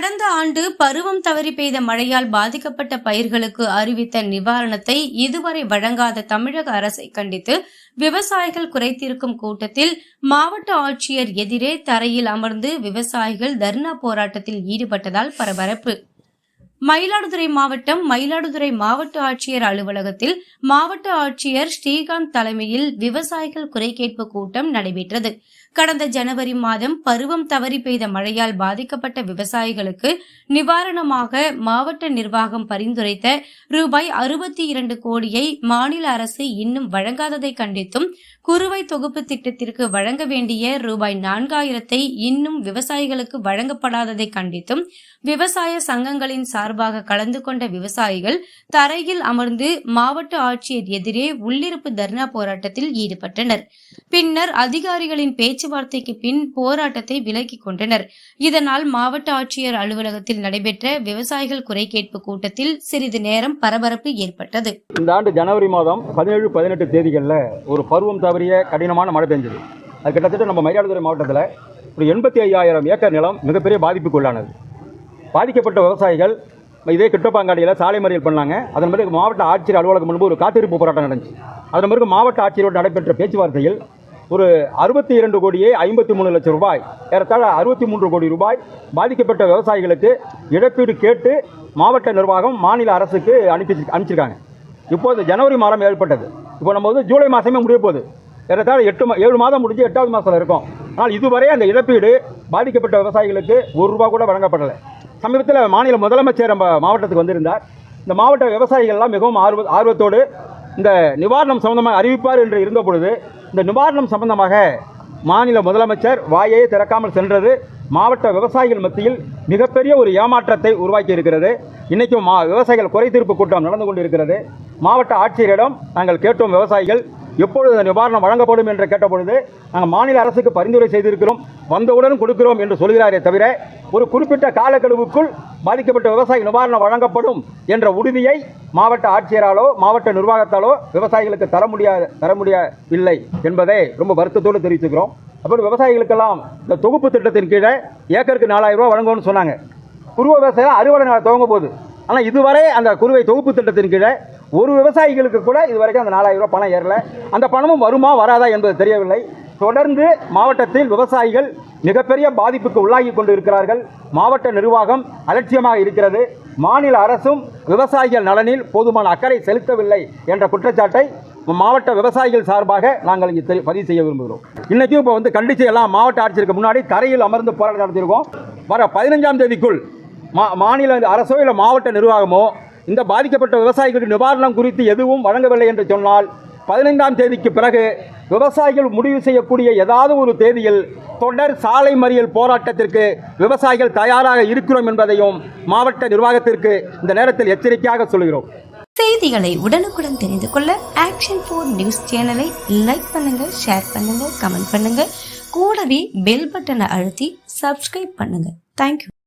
கடந்த ஆண்டு பருவம் தவறி பெய்த மழையால் பாதிக்கப்பட்ட பயிர்களுக்கு அறிவித்த நிவாரணத்தை இதுவரை வழங்காத தமிழக அரசை கண்டித்து விவசாயிகள் குறைத்திருக்கும் கூட்டத்தில் மாவட்ட ஆட்சியர் எதிரே தரையில் அமர்ந்து விவசாயிகள் தர்ணா போராட்டத்தில் ஈடுபட்டதால் பரபரப்பு. மயிலாடுதுறை மாவட்டம் மயிலாடுதுறை மாவட்ட ஆட்சியர் அலுவலகத்தில் மாவட்ட ஆட்சியர் ஸ்ரீகாந்த் தலைமையில் விவசாயிகள் குறை கேட்பு கூட்டம் நடைபெற்றது. கடந்த ஜனவரி மாதம் பருவம் தவறி பெய்த மழையால் பாதிக்கப்பட்ட விவசாயிகளுக்கு நிவாரணமாக மாவட்ட நிர்வாகம் பரிந்துரைத்த ரூபாய் அறுபத்தி இரண்டு கோடியை மாநில அரசு இன்னும் வழங்காததை கண்டித்தும் குறுவை தொகுப்பு திட்டத்திற்கு வழங்க வேண்டிய ரூபாய் நான்காயிரத்தை இன்னும் விவசாயிகளுக்கு வழங்கப்படாததை கண்டித்தும் விவசாய சங்கங்களின் சார்பாக கலந்து கொண்ட விவசாயிகள் தரையில் அமர்ந்து மாவட்ட ஆட்சியர் எதிரே உள்ளிருப்பு தர்ணா போராட்டத்தில் ஈடுபட்டனர். பின்னர் அதிகாரிகளின் பேச்சுவார்த்தைக்கு பின் போராட்டத்தை விலக்கிக் கொண்டனர். இதனால் மாவட்ட ஆட்சியர் அலுவலகத்தில் நடைபெற்ற விவசாயிகள் குறை கேட்பு கூட்டத்தில் சிறிது நேரம் பரபரப்பு ஏற்பட்டது. இந்த ஆண்டு ஜனவரி மாதம் பதினேழு பதினெட்டு தேதிகளில் ஒரு பருவம் தவறிய கடினமான மழை பெஞ்சது. அது கிட்டத்தட்ட நம்ம மயிலாடுதுறை மாவட்டத்தில் ஒரு எண்பத்தி ஐயாயிரம் ஏக்கர் நிலம் மிகப்பெரிய பாதிப்புக்குள்ளானது. பாதிக்கப்பட்ட விவசாயிகள் இதே கிட்டப்பாங்காடியில் சாலை மறியல் பண்ணாங்க அதன் பிறகு மாவட்ட ஆட்சியர் அலுவலகம் முன்பு ஒரு காத்திருப்பு போராட்டம் நடந்துச்சு. அதன் பிறகு மாவட்ட ஆட்சியரோடு நடைபெற்ற பேச்சுவார்த்தையில் ஒரு அறுபத்தி இரண்டு கோடியே ஐம்பத்தி மூணு லட்சம் ரூபாய் ஏறத்தாழ அறுபத்தி மூன்று கோடி ரூபாய் பாதிக்கப்பட்ட விவசாயிகளுக்கு இழப்பீடு கேட்டு மாவட்ட நிர்வாகம் மாநில அரசுக்கு அனுப்பி அனுப்பிச்சிருக்காங்க. இப்போது ஜனவரி மாதம் ஏற்பட்டது. இப்போ நம்ம வந்து ஜூலை மாதமே முடிய போகுது. ஏறத்தாழ எட்டு மா ஏழு மாதம் முடிஞ்சு எட்டாவது மாதத்தில் இருக்கும். ஆனால் இதுவரை அந்த இழப்பீடு பாதிக்கப்பட்ட விவசாயிகளுக்கு ஒரு ரூபா கூட வழங்கப்படலை. சமீபத்தில் மாநில முதலமைச்சர் நம்ம மாவட்டத்துக்கு வந்திருந்தார். இந்த மாவட்ட விவசாயிகள்லாம் மிகவும் ஆர்வ ஆர்வத்தோடு இந்த நிவாரணம் சம்பந்தமாக அறிவிப்பார் என்று இருந்த பொழுது இந்த நிவாரணம் சம்பந்தமாக மாநில முதலமைச்சர் வாயை திறக்காமல் சென்றது மாவட்ட விவசாயிகள் மத்தியில் மிகப்பெரிய ஒரு ஏமாற்றத்தை உருவாக்கி இருக்கிறது இன்றைக்கும் மா விவசாயிகள் குறைதீர்ப்பு கூட்டம் நடந்து கொண்டிருக்கிறது. மாவட்ட ஆட்சியரிடம் நாங்கள் கேட்டோம் விவசாயிகள் எப்பொழுது நிவாரணம் வழங்கப்படும் என்று கேட்டபொழுது நாங்கள் மாநில அரசுக்கு பரிந்துரை செய்திருக்கிறோம் வந்தவுடன் கொடுக்கிறோம் என்று சொல்கிறாரே தவிர ஒரு குறிப்பிட்ட காலக்கெடுவுக்குள் பாதிக்கப்பட்ட விவசாய நிவாரணம் வழங்கப்படும் என்ற உறுதியை மாவட்ட ஆட்சியராலோ மாவட்ட நிர்வாகத்தாலோ விவசாயிகளுக்கு தர முடியாது தர முடியவில்லை என்பதை ரொம்ப வருத்தத்தோடு தெரிவித்துக்கிறோம் அப்புறம் விவசாயிகளுக்கெல்லாம் இந்த தொகுப்பு திட்டத்தின் கீழே ஏக்கருக்கு நாலாயிரம் ரூபாய் வழங்கும்னு சொன்னாங்க. குருவ விவசாயம் அறுவடை நாள் துவங்க போகுது ஆனால் இதுவரை அந்த குருவை தொகுப்பு திட்டத்தின் கீழே ஒரு விவசாயிகளுக்கு கூட இதுவரைக்கும் அந்த நாலாயிரம் ரூபா பணம் ஏறல. அந்த பணமும் வருமா வராதா என்பது தெரியவில்லை. தொடர்ந்து மாவட்டத்தில் விவசாயிகள் மிகப்பெரிய பாதிப்புக்கு உள்ளாகி கொண்டு இருக்கிறார்கள் மாவட்ட நிர்வாகம் அலட்சியமாக இருக்கிறது. மாநில அரசும் விவசாயிகள் நலனில் போதுமான அக்கறை செலுத்தவில்லை என்ற குற்றச்சாட்டை மாவட்ட விவசாயிகள் சார்பாக நாங்கள் இங்கே பதிவு செய்ய விரும்புகிறோம். இன்றைக்கும் இப்போ வந்து கண்டிச்சு எல்லாம் மாவட்ட ஆட்சியருக்கு முன்னாடி தரையில் அமர்ந்து போராட்டம் நடத்தியிருக்கோம். வர பதினஞ்சாம் தேதிக்குள் மா மாநில அரசோ இல்லை மாவட்ட நிர்வாகமோ இந்த பாதிக்கப்பட்ட விவசாயிகளுக்கு நிவாரணம் குறித்து எதுவும் வழங்கவில்லை என்று சொன்னால் பதினைந்தாம் தேதிக்கு பிறகு விவசாயிகள் முடிவு செய்யக்கூடிய ஏதாவது ஒரு தேதியில் தொடர் சாலை மறியல் போராட்டத்திற்கு விவசாயிகள் தயாராக இருக்கிறோம் என்பதையும் மாவட்ட நிர்வாகத்திற்கு இந்த நேரத்தில் எச்சரிக்கையாக சொல்கிறோம். செய்திகளை உடனுக்குடன் தெரிந்து கொள்ள ஆக்ஷன் ஃபோர் நியூஸ் சேனலை லைக் பண்ணுங்க ஷேர் பண்ணுங்க கமெண்ட் பண்ணுங்க கூடவே பெல் பட்டனை அழுத்தி சப்ஸ்கிரைப் பண்ணுங்க தேங்க்யூ